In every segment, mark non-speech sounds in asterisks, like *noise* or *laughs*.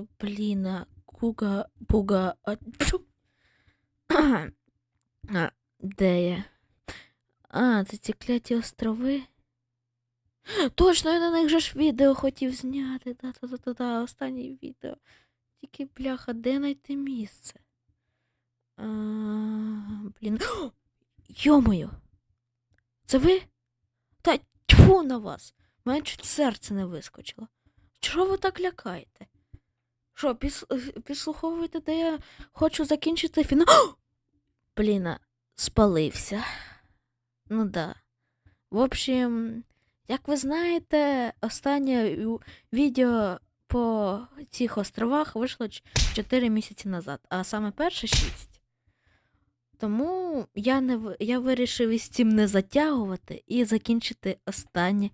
А куга, пуга, а, де я? А, це ці кляті острови. Точно, я на них же ж відео хотів зняти. Да-да-да-да, останнє відео. Тільки, бляха, де знайти місце? А, блін. *gasps* Йомою! Це ви? Та тьфу на вас! Мене чуть серце не вискочило. Чого ви так лякаєте? Що, піс... е, підслуховуєте, де я хочу закінчити фінал? Блін, спалився. Ну да. В общем, як ви знаєте, останнє відео по цих островах вийшло 4 місяці назад, а саме перше 6. Тому я, не, я вирішив із цим не затягувати і закінчити останнє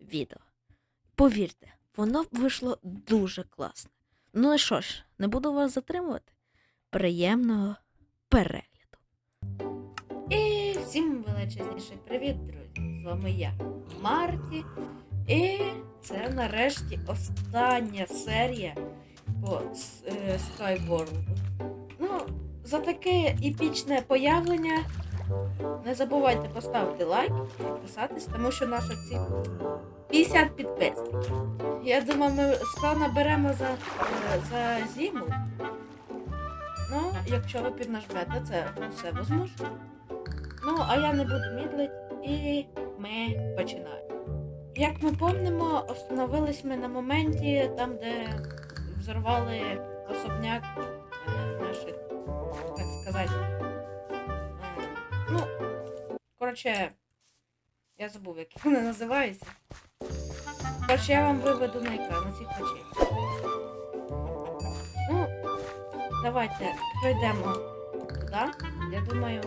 відео. Повірте, воно вийшло дуже класно. Ну і що ж, не буду вас затримувати. Приємного перегляду. І всім величезніший привіт, друзі! З вами я, Марті. І це нарешті остання серія по е. Ну, за таке епічне появлення. Не забувайте поставити лайк і підписатись, тому що наша ціль 50 підписників. Я думаю, ми скоро наберемо за, е, за зиму. Ну, якщо ви піднажмете, це все можливо. Ну, а я не буду мідлить, і ми починаємо. Як ми помнимо, остановились ми на моменті, там, де взорвали особняк е, наших, так сказати. е, ну, коротше, я забув, як вони називаються. Коротше, я вам виведу на екран на цих очей. Ну, давайте пройдемо туди. Я думаю,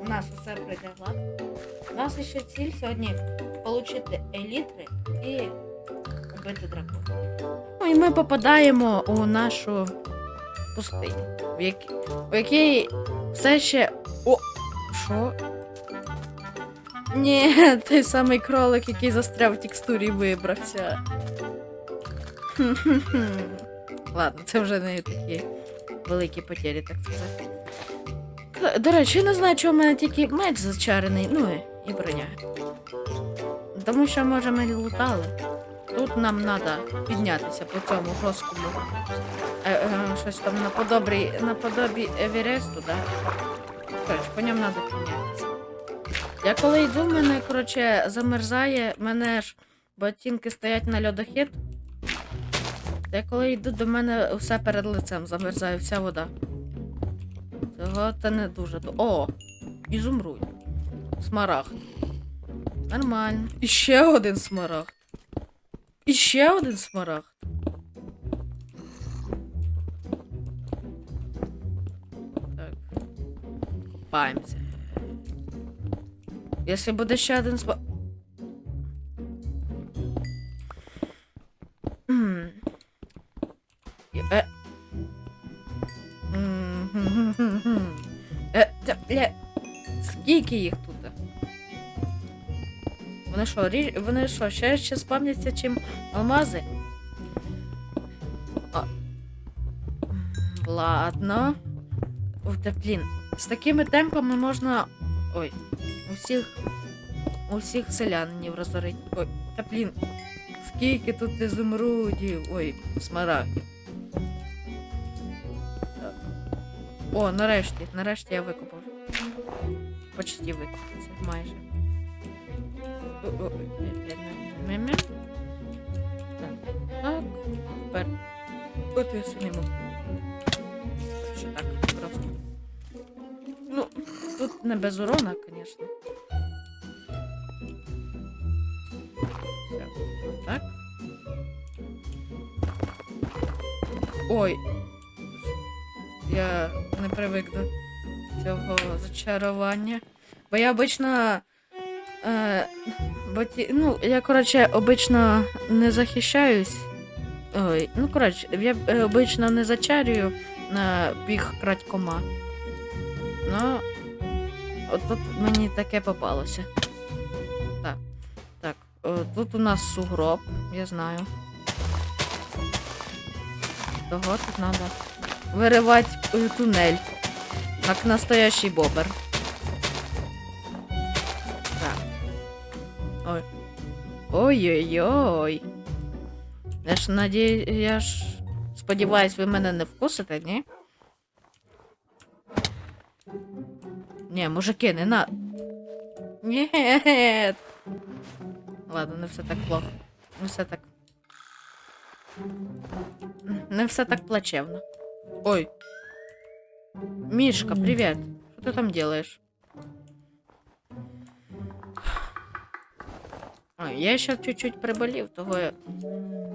у нас усе пройде гладко. У нас ще ціль сьогодні отримати елітри і убити дракона. Ну і ми попадаємо у нашу пустиню, в якій все ще. О! Що? Ні, *laughs* той самий кролик, який застряв в текстурі, вибрався. *laughs* Ладно, це вже не такі великі потері, так сказати. До речі, я не знаю, чого в мене тільки меч зачарений, ну і, броня. Тому що, може, ми лутали. Тут нам треба піднятися по цьому жорсткому. Е, е, щось там наподобі, наподобі Евересту, да? Коротше, по ньому треба піднятися. Я коли йду, в мене, коротше, замерзає, мене ж ботинки стоять на льодохід. Я коли йду, до мене все перед лицем замерзає, вся вода. Цього це не дуже. О! Ізумруд. Смарагд. Нормально. І ще один смарагд. І ще один смарагд. Так. Копаємося. Якщо буде ще один. М. Е. Е. Скільки їх тут? Вони що, рі... вони що, ще, ще спавняться, чим алмази? А. Ладно. Блін. З такими темпами можна. Ой, усіх. Усіх селянинів розорити. Ой, та блін. Скільки тут ізумрудів. Ой, смарагдів. О, нарешті, нарешті я викопав. Почти викопався, майже. Так, так, тепер. От я сниму. Що так, не без урона, звісно. Так. Ой. Я не привик до цього зачарування. Бо я обично. Е, бо ті, ну, я, коротше, обично не захищаюсь. Ой, ну, коротше, я е, обично не зачарюю на біг крадькома. Ну, от тут мені таке попалося. Так, так, тут у нас сугроб, я знаю. Того тут треба виривати е, тунель. Як настоящий бобер. Так. Ой. Ой-ой-ой. Я ж надію, я ж сподіваюсь, ви мене не вкусите, ні? Ні, мужики, не на. Ні. Ладно, не все так плохо. Не все так. Не все так плачевно. Ой. Мишка, привет. Что ты там делаешь? Ой, я ще чуть-чуть приболів, того. я,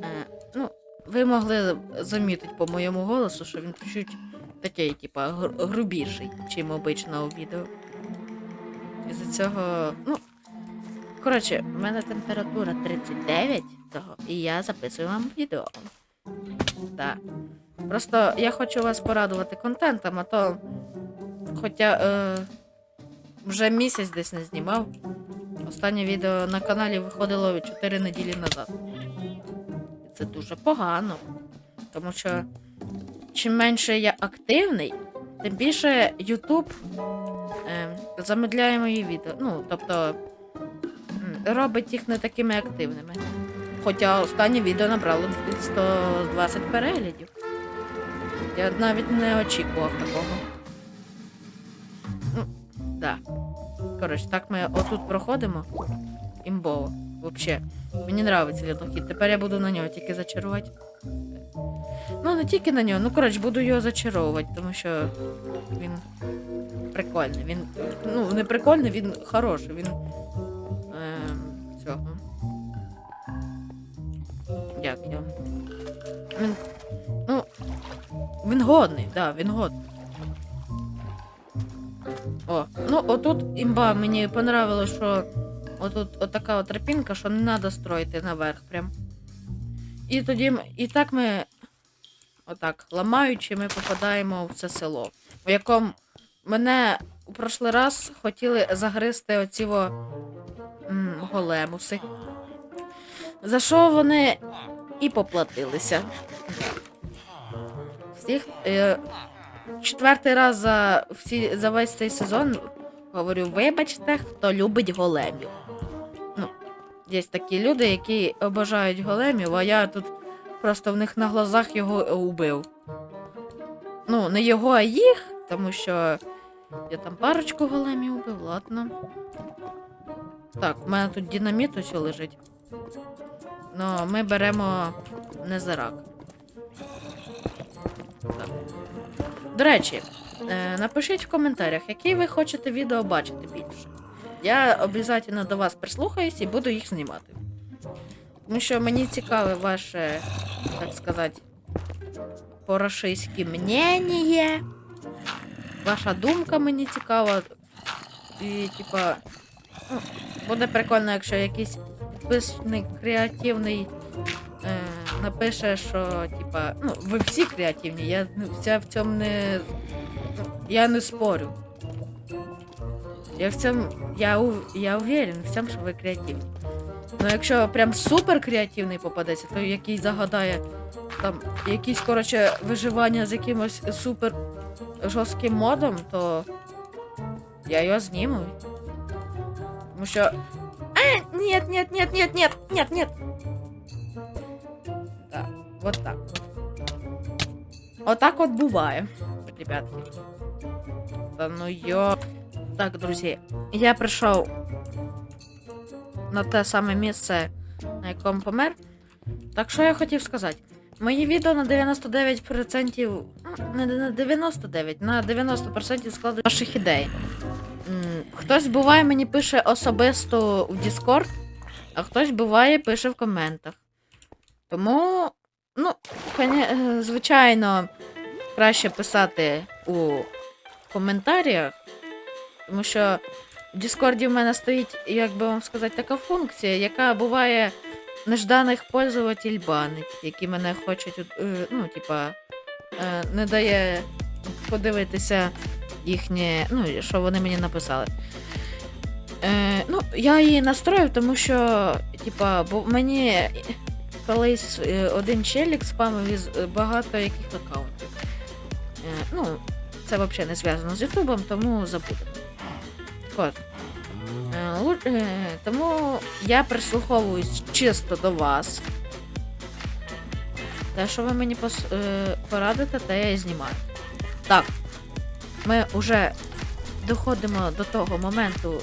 Е, ну, ви могли замітити по моєму голосу, що він чуть такий, типа, грубіший, чим обично у відео. Із-за цього. Ну. Коротше, в мене температура 39, того, і я записую вам відео. Так. Просто я хочу вас порадувати контентом, а то. Хоча е, вже місяць десь не знімав. Останнє відео на каналі виходило 4 неділі назад. І це дуже погано. Тому що чим менше я активний, тим більше YouTube е, замедляє мої відео. Ну, тобто робить їх не такими активними. Хоча останнє відео набрало 120 переглядів. Я навіть не очікував такого. Ну, да. Коротше, так ми отут проходимо. Імбово. Вообще. Мені нравиться льодохід. Тепер я буду на нього тільки зачарувати. Ну, не тільки на нього, ну коротше, буду його зачаровувати, тому що він прикольний. Він. Ну, не прикольний, він хороший, він. Ем, цього. Як я. Він. Ну. Він годний, да, він годний. О, ну отут імба мені понравилось, що отут отака от тропінка, що не треба строїти наверх прям. І тоді і так ми отак, ламаючи, ми попадаємо в це село, в якому мене у прошлий раз хотіли загризти оці големуси. За що вони і поплатилися. Всіх. Е, четвертий раз за, всі, за весь цей сезон говорю: вибачте, хто любить големів. Ну, є такі люди, які обожають големів, а я тут просто в них на глазах його убив. Ну, не його, а їх, тому що я там парочку големів убив, ладно. Так, в мене тут динаміт ось лежить. Ну, ми беремо незарак. Так. До речі, е, напишіть в коментарях, які ви хочете відео бачити більше. Я обов'язково до вас прислухаюсь і буду їх знімати. Тому що мені цікаве ваше, так сказати, по-рашистськи мнення. Ваша думка мені цікава. І, типа, ну, буде прикольно, якщо якийсь підписник креативний е, напише, що, типа, ну, ви всі креативні, я ну, вся в цьому не. ну, Я не спорю. Я в цьому. Я, я уверен в цьому, що ви креативні. Ну, якщо прям супер креативний попадеться, то який загадає там якісь, коротше, виживання з якимось супер жорстким модом, то я його зніму. Тому що. А, нет, нет, нет, нет, нет, нет, нет. Так, вот так. Отак от буває, ребятки. Та ну йо. Так, друзі, я прийшов на те саме місце, на якому помер. Так що я хотів сказати? Мої відео на 99%, ну, не на 99, на 90% складуть ваших ідей. Хтось буває мені пише особисто в Discord, а хтось буває пише в коментах. Тому, ну, е, звичайно, краще писати у коментарях, тому що в Діскорді в мене стоїть, як би вам сказати, така функція, яка буває нежданих пользователь банить, які мене хочуть, е, ну, типа, е, не дає подивитися їхнє, ну, що вони мені написали. Е, ну, я її настроїв, тому що, типа, бо мені колись один челік спамив із багато яких аккаунтів. Ну, це взагалі не зв'язано з Ютубом, тому забудемо. От. Е, е, Тому я прислуховуюсь чисто до вас. Те, що ви мені е, порадите, те я і знімаю. Так. Ми вже доходимо до того моменту,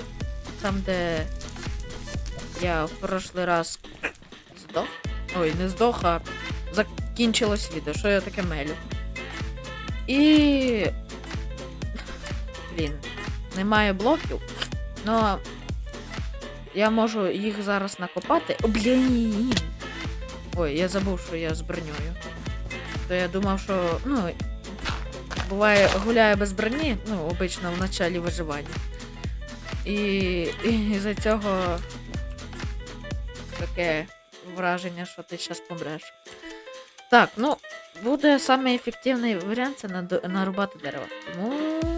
там, де я в прошлий раз здох. Ой, не здох, а закінчилось відео. Що я таке мелю? І. Блін, немає блоків. Но я можу їх зараз накопати. О, блін. Ой, я забув, що я з броньою. То я думав, що. Ну. Буває, гуляю без броні, ну, обично в началі виживання. І, і за цього таке враження, що ти зараз помреш. Так, ну, буде саме варіант це нарубати дерево. Тому.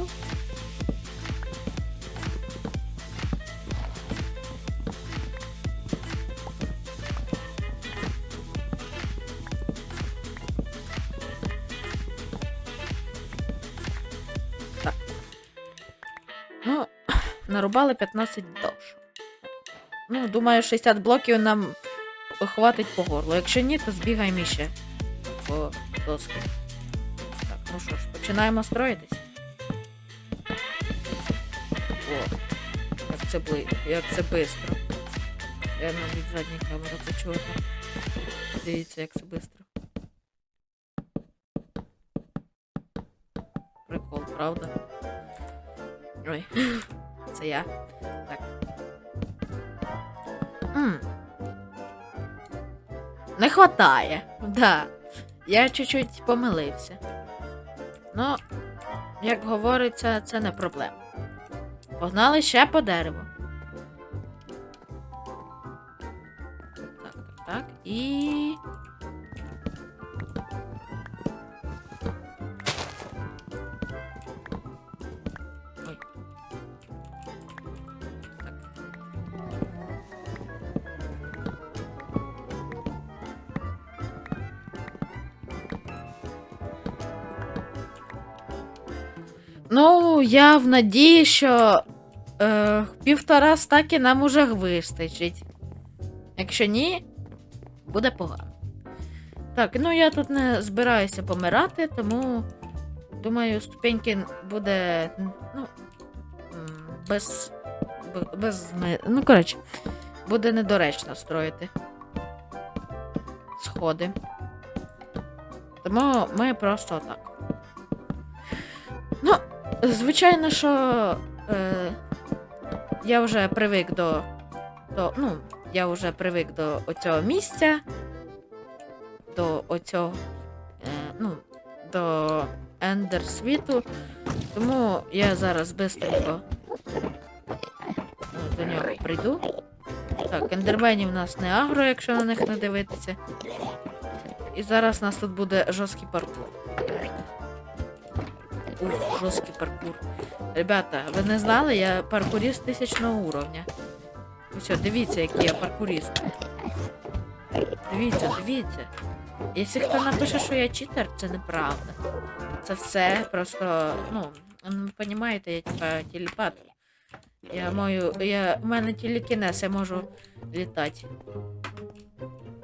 Ну, *laughs* нарубали 15 дош. Ну, думаю, 60 блоків нам хватить по горлу. Якщо ні, то збігаємо іще по доски. Так, ну що ж, починаємо строїтись. О, як це бли... як це бистро. Я навіть задній камери почула. Дивіться, як це бистро. Прикол, правда? Ой, це я. Так. М. Не хватає. Да. Я чуть-чуть помилився. Ну, як говориться, це не проблема. Погнали ще по дереву. Так, так, так. І. Я в надії, що е, півтора стаки нам уже вистачить. Якщо ні, буде погано. Так, ну я тут не збираюся помирати, тому думаю, ступеньки буде. Ну, без. без ну, коротше, буде недоречно строїти сходи. Тому ми просто отак. Ну, звичайно, що е, я вже привик до, до. Ну, я вже привик до оцього місця, до оцього. Е, ну, до Ендер світу. Тому я зараз бистренько е, до нього прийду. Так, ендерменів у нас не агро, якщо на них не дивитися. І зараз у нас тут буде жорсткий паркур. Ух, жорсткий паркур. Ребята, ви не знали, я паркуріст тисячного уровня. Ось, дивіться, який я паркуріст. Дивіться, дивіться. Якщо хто напише, що я читер, це неправда. Це все просто, ну, ви розумієте, я типа телепат. Я маю. Я. У мене телекінез, я можу літати.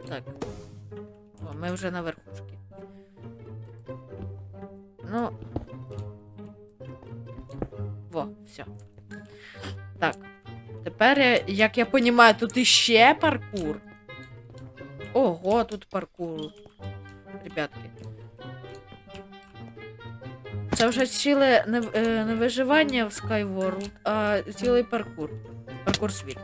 Так. О, ми вже на верхушці. Ну. Во, все. Так. Тепер, як я розумію, тут іще паркур. Ого, тут паркур. Ребятки. Це вже ціле не, е, не виживання в Skyward, а цілий паркур. Паркур світу.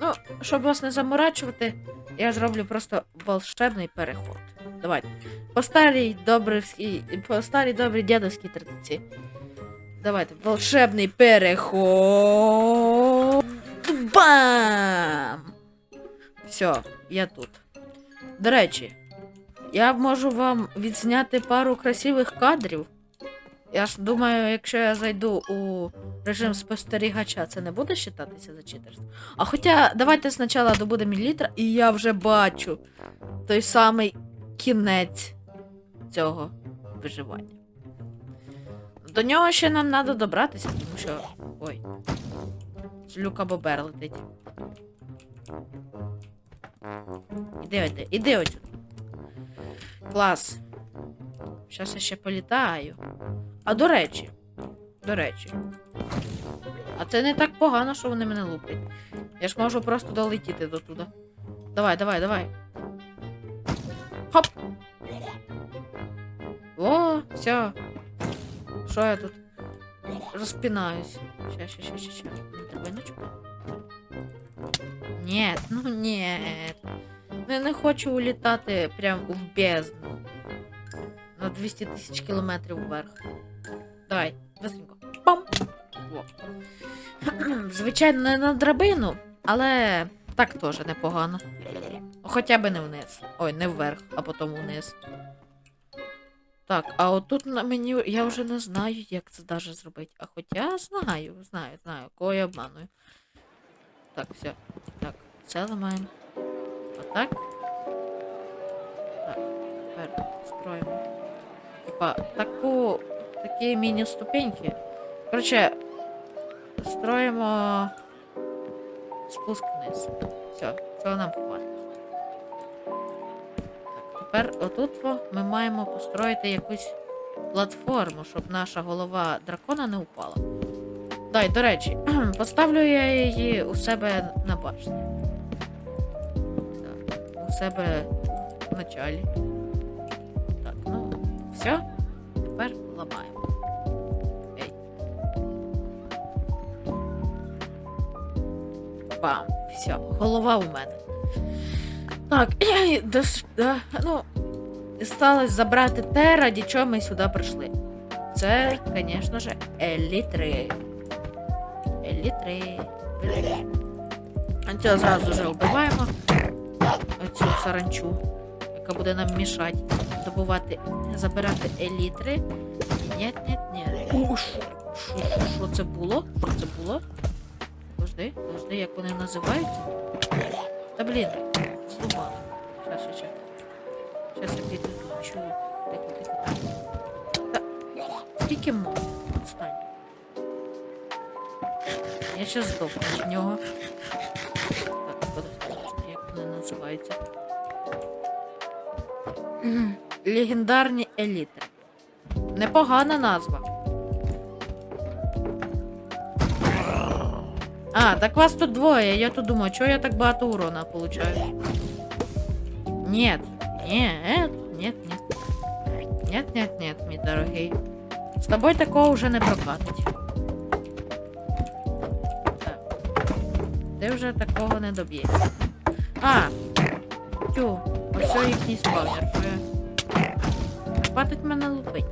Ну, щоб вас не заморачувати, я зроблю просто волшебний переход. Давайте. По старій добрівській, по старій добрій дядовській традиції. Давайте. Волшебний переход. Бам! Все, я тут. До речі, я можу вам відзняти пару красивих кадрів. Я ж думаю, якщо я зайду у режим спостерігача це не буде вважатися за читерство? А хоча давайте спочатку добудемо літра, і я вже бачу той самий кінець цього виживання. До нього ще нам треба добратися, тому що. Ой. З люка бобер летить. Іди, іди, іди отсюди. Клас. Зараз я ще політаю. А до речі. До речі. А це не так погано, що вони мене луплять. Я ж можу просто долетіти до туди. Давай, давай, давай. Хоп! О, все. Що я тут? Розпинаюсь. Ща, ща, ща, ща, ща. Драбиночку. Нет, ну нет. Ну, я не хочу улітати прям в бездну. На 200 тисяч кілометрів вверх. Давай, быстренько. Пам! *clears throat* Звичайно, не на драбину, але так теж непогано. Хоча б не вниз. Ой, не вверх, а потім вниз. Так, а отут на мені я вже не знаю, як це даже зробити. А хоча знаю, знаю, знаю, кого я обманую. Так, все. Так, це ламаємо. Отак. Так, тепер строїмо. Типа, таку, такі міні-ступеньки. Коротше, строїмо спуск вниз. Все, цього нам хватить. Тепер отут ми маємо построїти якусь платформу, щоб наша голова дракона не упала. Дай, до речі, *clears throat* поставлю я її у себе на башні. Так, у себе в началі. Так, ну, все. Тепер ламаємо. Ей. Бам! Все, голова у мене. Так, *clears throat* да, ну, сталося забрати те, раді чого ми сюди прийшли. Це, звісно ж, елітри. Елітри. Цього зразу вже вбиваємо. Оцю саранчу, яка буде нам мішати добувати, забирати елітри. О, що, що, що, що це було? Що це було? Подожди, подожди, як вони називаються? Та блін, Щас, щас, щас. Щас я тут чую. Тихо, тихо, тихо. Мов? Отстань. Я щас здохну від нього. Так, подожди, як вони називаються? Легендарні еліти. Непогана назва. А, так вас тут двоє. Я тут думаю, чого я так багато урона получаю? Нет, нет, нет, нет. Нет, нет, нет, мій дорогий. З тобою такого вже не прокатить. Так. Ти вже такого не доб'єшся. А! Тю, ось їхній спавнер. я- Хватить мене лупить.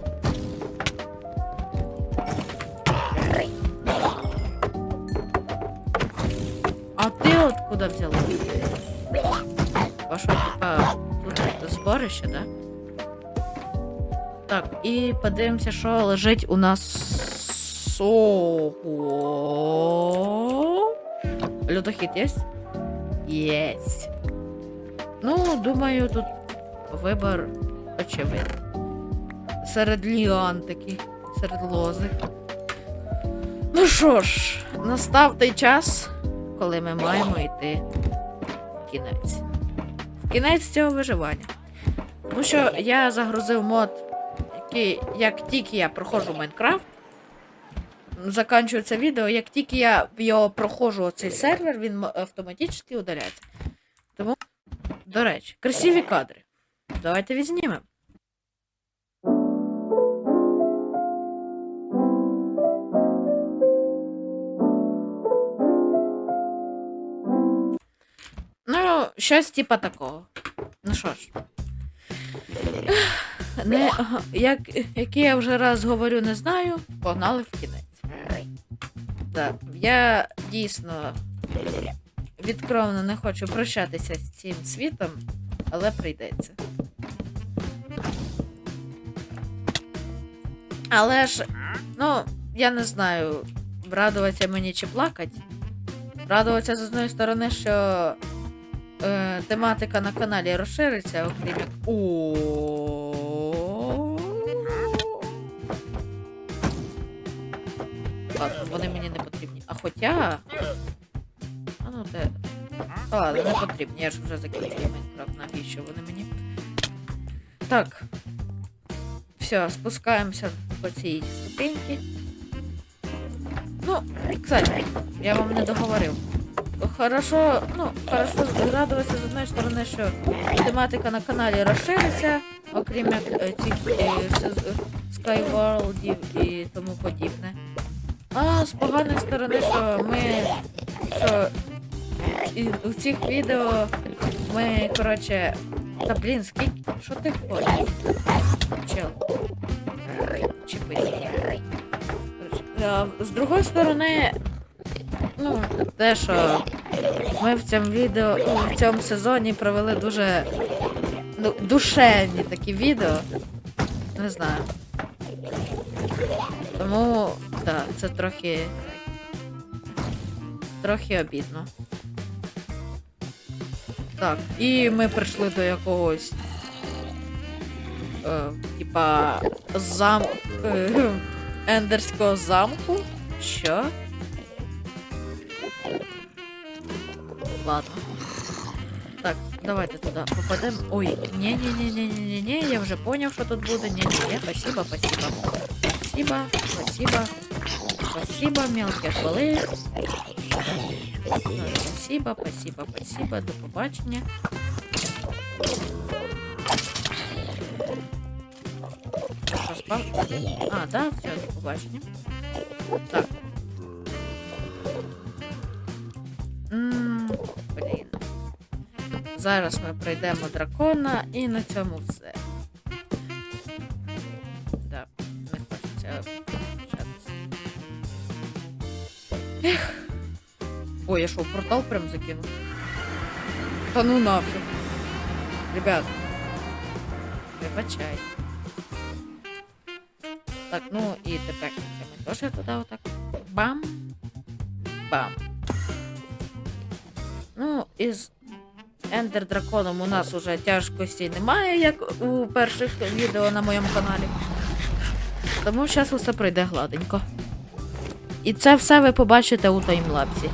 А ти откуда взяла? Тут да? Так, і подивимося, що лежить у нас. Ого. Лютохід є? Єсть. Ну, думаю, тут вибор очевидний. Серед ліан такий, серед лози. Ну що ж, настав той час, коли ми маємо йти в кінець. В кінець цього виживання. Тому що я загрузив мод, який, як тільки я проходжу Майнкрафт, заканчую це відео, як тільки я його проходжу цей сервер, він автоматично удаляється. Тому, до речі, красиві кадри. Давайте візьмемо. Ну, щось типа такого. Ну що ж. Не, як, який я вже раз говорю, не знаю, погнали в кінець. Так, я дійсно відкровно не хочу прощатися з цим світом, але прийдеться. Але ж, ну, я не знаю, радуватися мені чи плакати. Радуватися з одної сторони, що е, тематика на каналі розшириться, окрім як. Ладно, вони мені не потрібні. А хоча. А ну те. А, не потрібні. Я ж вже закінчив Майнкрафт, навіщо вони мені. Так. Все, спускаємося по цій ступеньці. Ну, кстати, я вам не договорив. Хорошо, ну, хорошо радуватися з одної сторони, що тематика на каналі розшириться, окрім як е, цих е, і тому подібне. А з поганої сторони, що ми. що і у цих відео ми, коротше. Та блін, скільки. Що ти хочеш? Чел. Чіпись. З другої сторони, ну, те, що ми в цьому відео, в цьому сезоні провели дуже ну, душевні такі відео. Не знаю. Тому, так, це трохи. Трохи обідно. Так, і ми прийшли до якогось. Е, типа зам. Е, *laughs* ендерського замку. Що? Ладно. Так, давайте туди попадемо. Ой, ні-ні-ні-ні-ні-ні, я вже поняв, що тут буде. Ні-ні-ні, спасибо, спасибо. Спасибо, спасибо. Спасибо, мелкие хвали. Спасибо, спасибо, спасибо. До побачення. Що, спав? А, да, все, до побачення. Так. Зараз ми пройдемо дракона і на цьому все. Да, не хочеться. Ех. Ой, я що, портал прям закинув? Та ну нафиг. Ребят. Вибачай. Так, ну і тепер ми теж туди отак. Бам. Бам. Ну, із Ендер Драконом у нас уже тяжкості немає, як у перших відео на моєму каналі. Тому зараз усе прийде гладенько. І це все ви побачите у таймлапсі.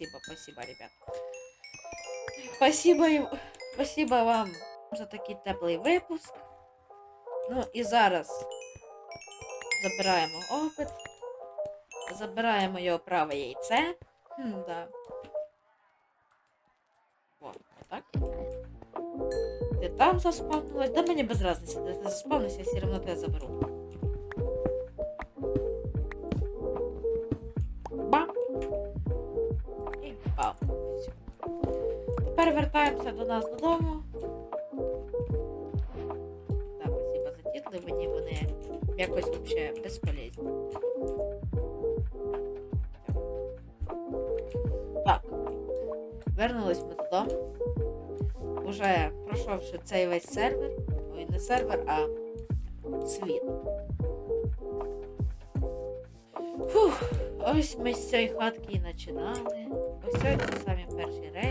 Спасибо, спасибо, ребят. Спасибо, спасибо вам за такий теплий випуск. Ну і зараз забираємо опит. Забираємо його праве яйце. Хм, да. О, отак. Ти там заспавнилась? Да мені без разниці, де ти я все одно тебе заберу. Нас додому. Так, спасибо за тітли, мені вони якось вообще безполезні. Так. Вернулись ми додому уже пройшовши цей весь сервер, ой, не сервер, а світ. Фух, ось ми з цієї хатки і починали. Ось ось самі перші речі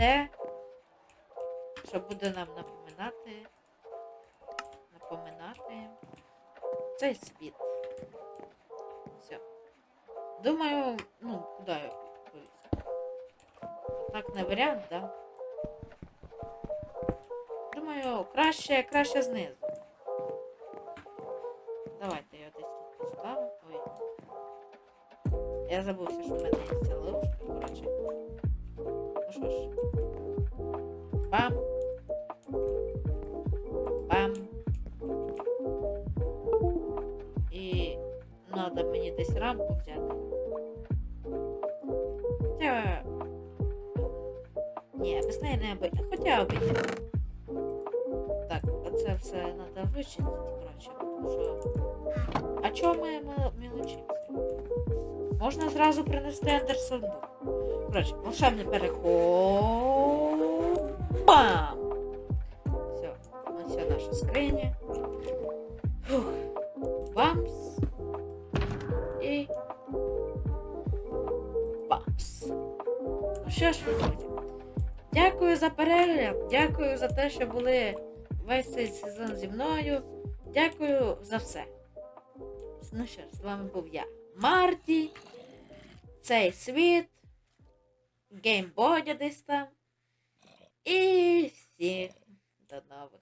те, що буде нам напоминати, напоминати цей світ. Все. Думаю, ну, куда я? Так не варіант, да? Думаю, краще, краще знизу. Давайте я десь тут поставлю. Ой. Я забувся, що в мене є ця ловушка, коротше. Ну що ж. Бам. Бам. І треба мені десь рамку взяти. Хоча... Ні, без неї не обійти. Хоча обійти. Так, оце все треба вичистити, Що. А чого ми мел- мелочимося? Можна зразу принести Андерсон. Коротше, волшебний переход. Бам! Все, ось наша скриня. Фух. Бамс. І. Бамс. Ну що ж, друзі, дякую за перегляд, дякую за те, що були весь цей сезон зі мною. Дякую за все. Ну що ж, з вами був я, Марті, цей світ, геймбодя десь там. І всіх до нових